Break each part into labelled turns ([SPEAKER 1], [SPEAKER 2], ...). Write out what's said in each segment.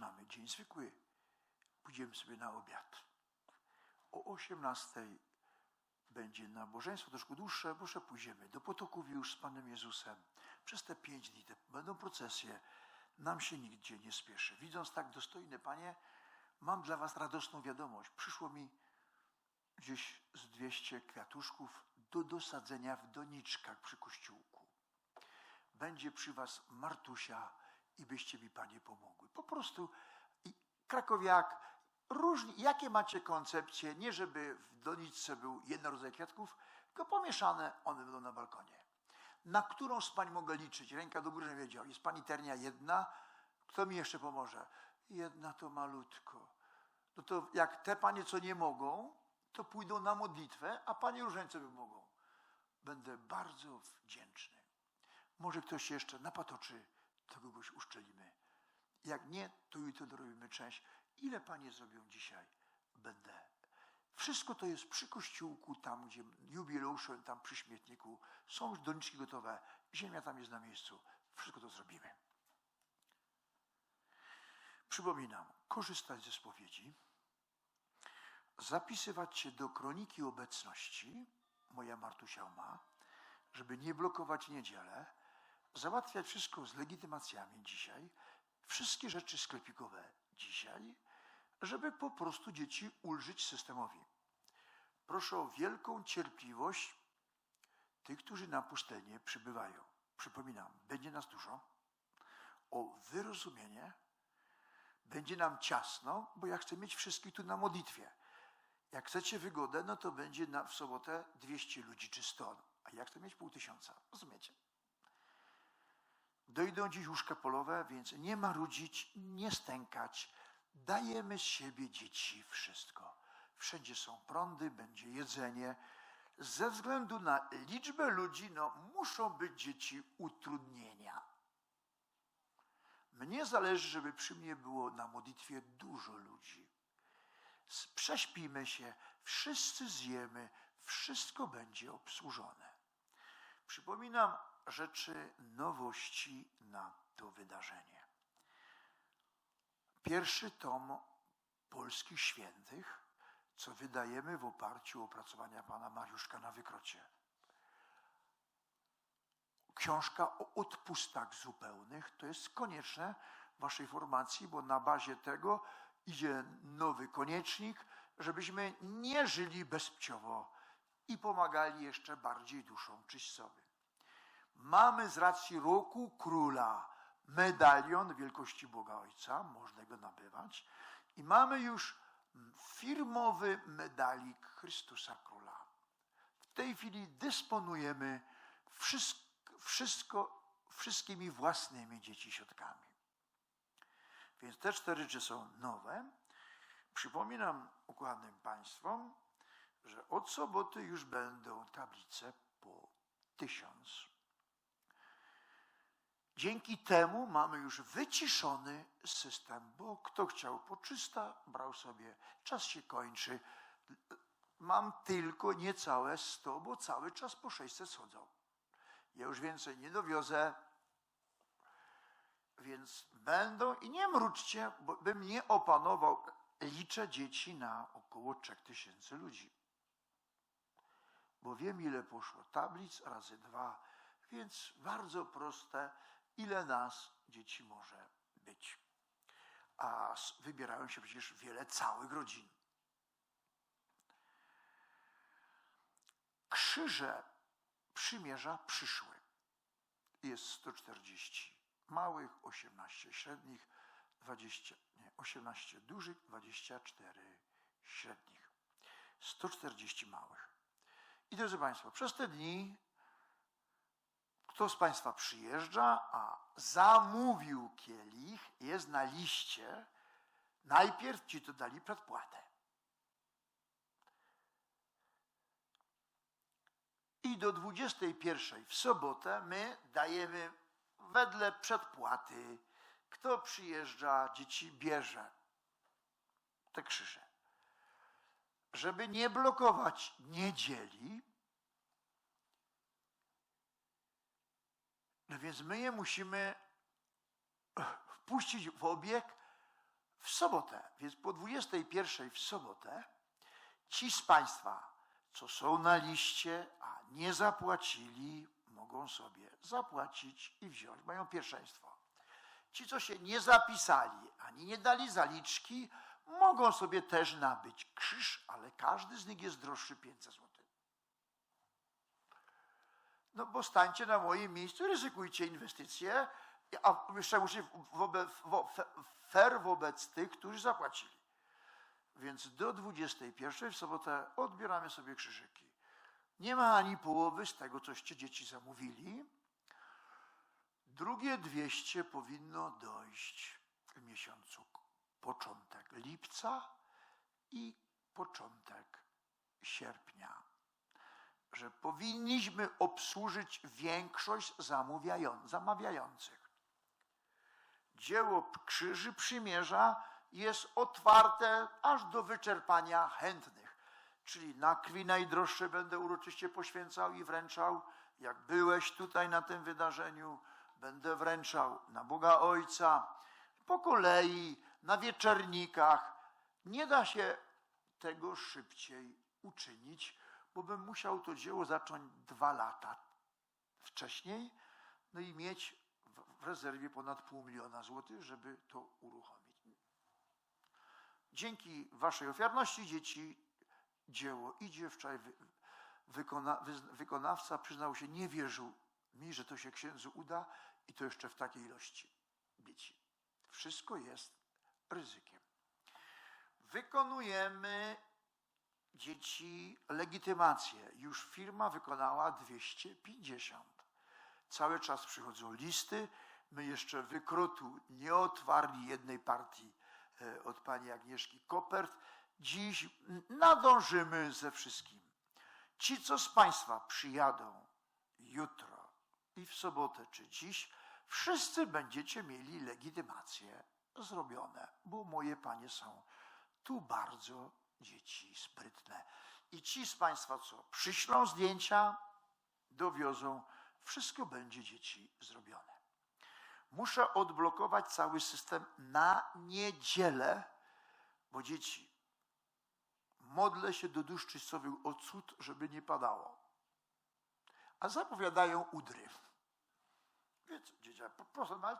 [SPEAKER 1] mamy dzień zwykły. Pójdziemy sobie na obiad. O 18 będzie nabożeństwo troszkę dłuższe, że pójdziemy do potoków już z Panem Jezusem. Przez te pięć dni te będą procesje. Nam się nigdzie nie spieszy. Widząc tak dostojne Panie, mam dla Was radosną wiadomość. Przyszło mi gdzieś z 200 kwiatuszków do dosadzenia w doniczkach przy kościółku. Będzie przy Was Martusia i byście mi Panie pomogły. Po prostu krakowiak, różni, jakie macie koncepcje, nie żeby w doniczce był jeden rodzaj kwiatków, tylko pomieszane, one będą na balkonie. Na którą z Pań mogę liczyć? Ręka do góry, wiedział. Jest Pani ternia jedna, kto mi jeszcze pomoże? Jedna to malutko. No to jak te Panie, co nie mogą, to pójdą na modlitwę, a Panie różańce mogą. Będę bardzo wdzięczny. Może ktoś jeszcze napatoczy, to kogoś uszczelimy. Jak nie, to jutro dorobimy część. Ile Panie zrobią dzisiaj? Będę. Wszystko to jest przy kościółku, tam gdzie jubileusze, tam przy śmietniku. Są już doniczki gotowe. Ziemia tam jest na miejscu. Wszystko to zrobimy. Przypominam, korzystać ze spowiedzi, zapisywać się do kroniki obecności, moja Martusia ma, żeby nie blokować niedzielę, załatwiać wszystko z legitymacjami dzisiaj, wszystkie rzeczy sklepikowe dzisiaj, żeby po prostu dzieci ulżyć systemowi. Proszę o wielką cierpliwość tych, którzy na pustelnie przybywają. Przypominam, będzie nas dużo. O wyrozumienie. Będzie nam ciasno, bo ja chcę mieć wszystkich tu na modlitwie. Jak chcecie wygodę, no to będzie na, w sobotę 200 ludzi czy 100, a ja chcę mieć pół tysiąca. Rozumiecie? Dojdą dziś łóżka polowe, więc nie marudzić, nie stękać. Dajemy z siebie dzieci wszystko. Wszędzie są prądy, będzie jedzenie. Ze względu na liczbę ludzi, no, muszą być dzieci utrudnienia. Mnie zależy, żeby przy mnie było na modlitwie dużo ludzi. Prześpimy się, wszyscy zjemy, wszystko będzie obsłużone. Przypominam rzeczy nowości na to wydarzenie. Pierwszy tom polskich świętych, co wydajemy w oparciu o opracowania pana Mariuszka na wykrocie. Książka o odpustach zupełnych to jest konieczne w waszej formacji, bo na bazie tego idzie nowy koniecznik, żebyśmy nie żyli bezpciowo i pomagali jeszcze bardziej duszom czyścowi. Mamy z racji roku króla medalion wielkości Boga Ojca, można go nabywać, i mamy już firmowy medalik Chrystusa Króla. W tej chwili dysponujemy wszystko, wszystko wszystkimi własnymi dzieciśrodkami. Więc te cztery rzeczy są nowe. Przypominam układnym Państwom, że od soboty już będą tablice po tysiąc. Dzięki temu mamy już wyciszony system, bo kto chciał poczysta, brał sobie. Czas się kończy. Mam tylko niecałe 100, bo cały czas po 600 schodzą. Ja już więcej nie dowiozę, więc będą i nie mruczcie, bo bym nie opanował. Liczę dzieci na około 3000 ludzi. Bo wiem, ile poszło tablic razy dwa, więc bardzo proste, ile nas dzieci może być. A wybierają się przecież wiele całych rodzin. Krzyże przymierza przyszły. Jest 140 małych, 18 średnich, 20, nie, 18 dużych, 24 średnich. 140 małych. I drodzy Państwo, przez te dni kto z Państwa przyjeżdża, a zamówił kielich, jest na liście, najpierw ci to dali przedpłatę. I do 21 w sobotę my dajemy wedle przedpłaty. Kto przyjeżdża, dzieci bierze te krzyże. Żeby nie blokować niedzieli, No więc my je musimy wpuścić w obieg w sobotę. Więc po 21 w sobotę ci z Państwa, co są na liście, a nie zapłacili, mogą sobie zapłacić i wziąć. Mają pierwszeństwo. Ci, co się nie zapisali, ani nie dali zaliczki, mogą sobie też nabyć krzyż, ale każdy z nich jest droższy 500 zł. No bo stańcie na moim miejscu, ryzykujcie inwestycje, a jeszcze wobec, wo, fair wobec tych, którzy zapłacili. Więc do 21 w sobotę odbieramy sobie krzyżyki. Nie ma ani połowy z tego, coście dzieci zamówili. Drugie 200 powinno dojść w miesiącu początek lipca i początek sierpnia. Że powinniśmy obsłużyć większość zamawiających. Dzieło Krzyży Przymierza jest otwarte aż do wyczerpania chętnych. Czyli na krwi najdroższe będę uroczyście poświęcał i wręczał. Jak byłeś tutaj na tym wydarzeniu, będę wręczał na Boga Ojca, po kolei, na wieczernikach. Nie da się tego szybciej uczynić, bo bym musiał to dzieło zacząć dwa lata wcześniej, no i mieć w rezerwie ponad pół miliona złotych, żeby to uruchomić. Dzięki Waszej ofiarności dzieci dzieło idzie. Wczoraj wykona, wykonawca przyznał się, nie wierzył mi, że to się księdzu uda i to jeszcze w takiej ilości dzieci. Wszystko jest ryzykiem. Wykonujemy dzieci legitymację. Już firma wykonała 250. Cały czas przychodzą listy. My jeszcze wykrotu nie otwarli jednej partii e, od pani Agnieszki Kopert. Dziś nadążymy ze wszystkim. Ci, co z Państwa przyjadą jutro i w sobotę czy dziś, wszyscy będziecie mieli legitymacje zrobione, bo moje panie są tu bardzo dzieci sprytne. I ci z Państwa, co przyślą zdjęcia, dowiozą, wszystko będzie dzieci zrobione. Muszę odblokować cały system na niedzielę, bo dzieci, modlę się do dusz czystowych o cud, żeby nie padało. A zapowiadają udry. Więc dzieci, proszę, ale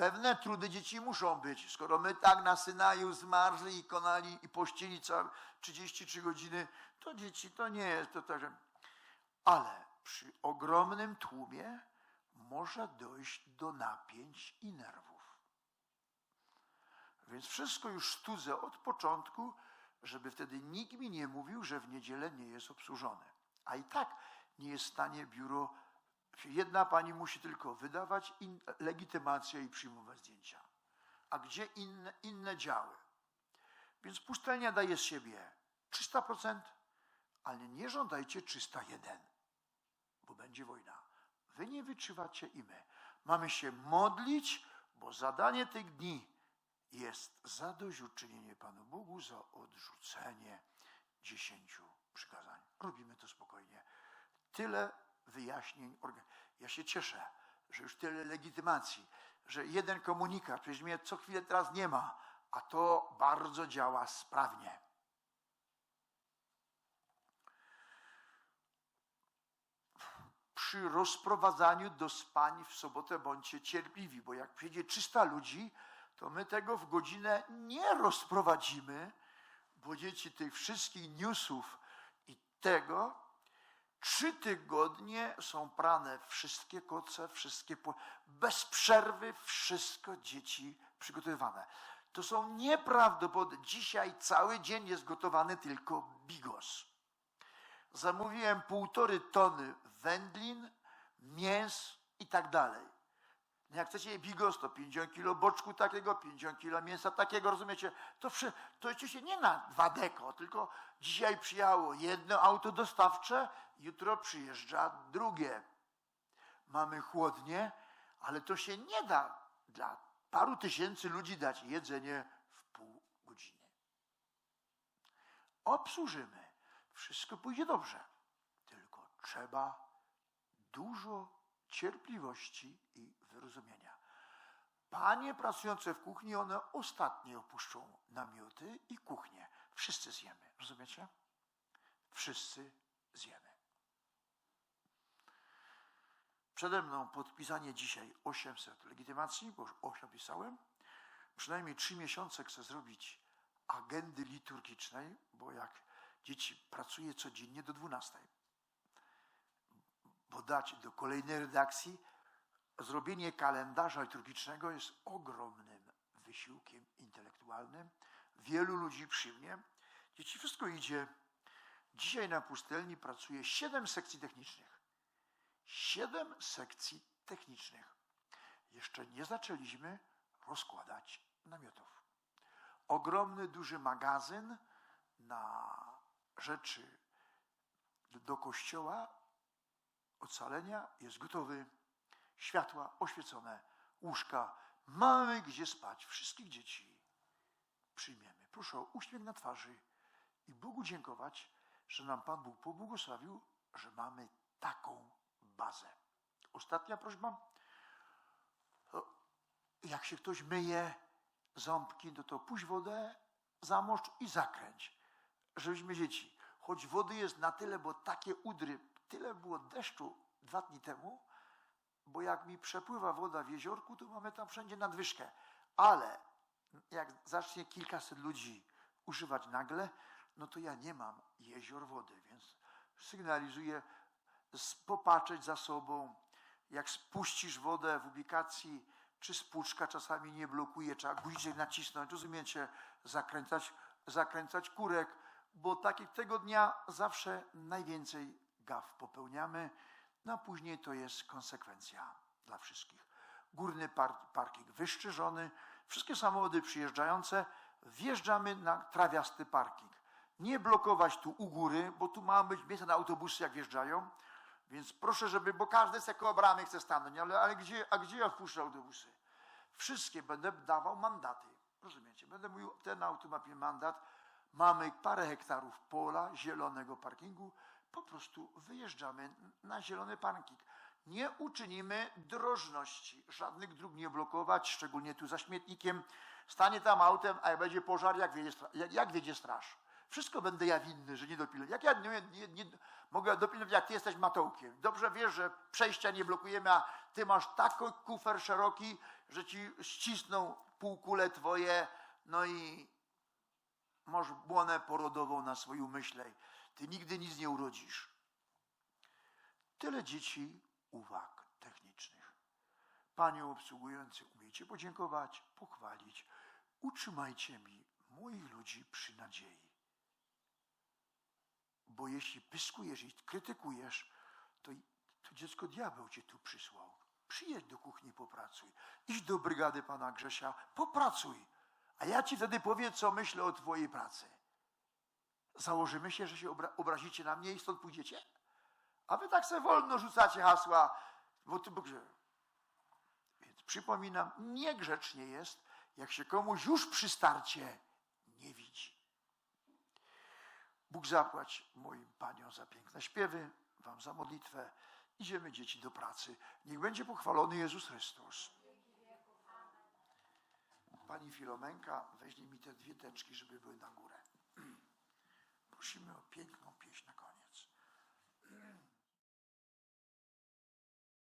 [SPEAKER 1] pewne trudy dzieci muszą być. Skoro my tak na Synaju zmarzli i konali i pościli 33 godziny, to dzieci to nie jest to tak. Ale przy ogromnym tłumie może dojść do napięć i nerwów. Więc wszystko już studzę od początku, żeby wtedy nikt mi nie mówił, że w niedzielę nie jest obsłużone. A i tak nie jest w stanie biuro Jedna pani musi tylko wydawać in, legitymację i przyjmować zdjęcia. A gdzie inne, inne działy? Więc pustelnia daje z siebie 300%, ale nie żądajcie 301, bo będzie wojna. Wy nie wytrzymacie i my. Mamy się modlić, bo zadanie tych dni jest zadośćuczynienie Panu Bogu za odrzucenie dziesięciu przykazań. Robimy to spokojnie. Tyle wyjaśnień. Ja się cieszę, że już tyle legitymacji, że jeden komunikat, przecież mnie co chwilę teraz nie ma, a to bardzo działa sprawnie. Przy rozprowadzaniu do spań w sobotę bądźcie cierpliwi, bo jak przyjdzie 300 ludzi, to my tego w godzinę nie rozprowadzimy, bo dzieci tych wszystkich newsów i tego Trzy tygodnie są prane wszystkie koce, wszystkie bez przerwy wszystko dzieci przygotowywane. To są nieprawdopodobne. Dzisiaj cały dzień jest gotowany tylko bigos. Zamówiłem półtory tony wędlin, mięs i tak dalej. Jak chcecie bigos, to 50 kilo boczku takiego, 50 kilo mięsa takiego, rozumiecie? To, przy, to oczywiście nie na dwa deko, tylko dzisiaj przyjechało jedno auto dostawcze, jutro przyjeżdża drugie. Mamy chłodnie, ale to się nie da dla paru tysięcy ludzi dać jedzenie w pół godziny. Obsłużymy. Wszystko pójdzie dobrze. Tylko trzeba dużo cierpliwości i wyrozumienia. Panie pracujące w kuchni, one ostatnie opuszczą namioty i kuchnię. Wszyscy zjemy. Rozumiecie? Wszyscy zjemy. Przede mną podpisanie dzisiaj 800 legitymacji, bo już 8 pisałem. Przynajmniej 3 miesiące chcę zrobić agendy liturgicznej, bo jak dzieci pracuję codziennie do 12. Bo dać do kolejnej redakcji zrobienie kalendarza liturgicznego jest ogromnym wysiłkiem intelektualnym. Wielu ludzi przy mnie. Dzieci, wszystko idzie. Dzisiaj na pustelni pracuje siedem sekcji technicznych. Siedem sekcji technicznych. Jeszcze nie zaczęliśmy rozkładać namiotów. Ogromny, duży magazyn na rzeczy do kościoła ocalenia jest gotowy światła oświecone, łóżka. Mamy gdzie spać. Wszystkich dzieci przyjmiemy. Proszę o uśmiech na twarzy i Bogu dziękować, że nam Pan Bóg pobłogosławił, że mamy taką bazę. Ostatnia prośba. Jak się ktoś myje ząbki, no to puść wodę, zamoszcz i zakręć, żebyśmy dzieci. Choć wody jest na tyle, bo takie udry, tyle było deszczu dwa dni temu, bo jak mi przepływa woda w jeziorku, to mamy tam wszędzie nadwyżkę. Ale jak zacznie kilkaset ludzi używać nagle, no to ja nie mam jezior wody, więc sygnalizuję popatrzeć za sobą. Jak spuścisz wodę w ubikacji, czy spłuczka czasami nie blokuje, trzeba guziczek nacisnąć, rozumiecie, zakręcać, zakręcać kurek, bo tak tego dnia zawsze najwięcej popełniamy. No a później to jest konsekwencja dla wszystkich. Górny parking wyszczyżony, wszystkie samochody przyjeżdżające, wjeżdżamy na trawiasty parking. Nie blokować tu u góry, bo tu ma być miejsce na autobusy, jak wjeżdżają. Więc proszę, żeby, bo każdy z jako bramy chce stanąć, ale, ale gdzie, a gdzie ja wpuszczę autobusy? Wszystkie będę dawał mandaty. Rozumiecie? Będę mówił, ten auto ma mandat. Mamy parę hektarów pola, zielonego parkingu po prostu wyjeżdżamy na zielony parking. Nie uczynimy drożności, żadnych dróg nie blokować, szczególnie tu za śmietnikiem. Stanie tam autem, a jak będzie pożar, jak wiedzie, jak, jak wiedzie straż. Wszystko będę ja winny, że nie dopilnuję. Jak ja nie, nie, nie, mogę dopilnować, jak ty jesteś matołkiem? Dobrze wiesz, że przejścia nie blokujemy, a ty masz taki kufer szeroki, że ci ścisną półkule twoje, no i masz błonę porodową na swoim myślej. Ty nigdy nic nie urodzisz. Tyle dzieci, uwag technicznych. Panią obsługujący, umiejcie podziękować, pochwalić. Utrzymajcie mi moich ludzi przy nadziei. Bo jeśli pyskujesz i krytykujesz, to, to dziecko diabeł cię tu przysłał. Przyjedź do kuchni, popracuj. Idź do brygady pana Grzesia, popracuj. A ja ci wtedy powiem, co myślę o twojej pracy. Założymy się, że się obra obrazicie na mnie i stąd pójdziecie? A wy tak sobie wolno rzucacie hasła, bo ty Boże. Więc przypominam, niegrzecznie jest, jak się komuś już przy starcie nie widzi. Bóg zapłać moim paniom za piękne śpiewy, wam za modlitwę. Idziemy dzieci do pracy. Niech będzie pochwalony Jezus Chrystus. Pani Filomenka, weźmie mi te dwie teczki, żeby były na górę. Prosimy o piękną.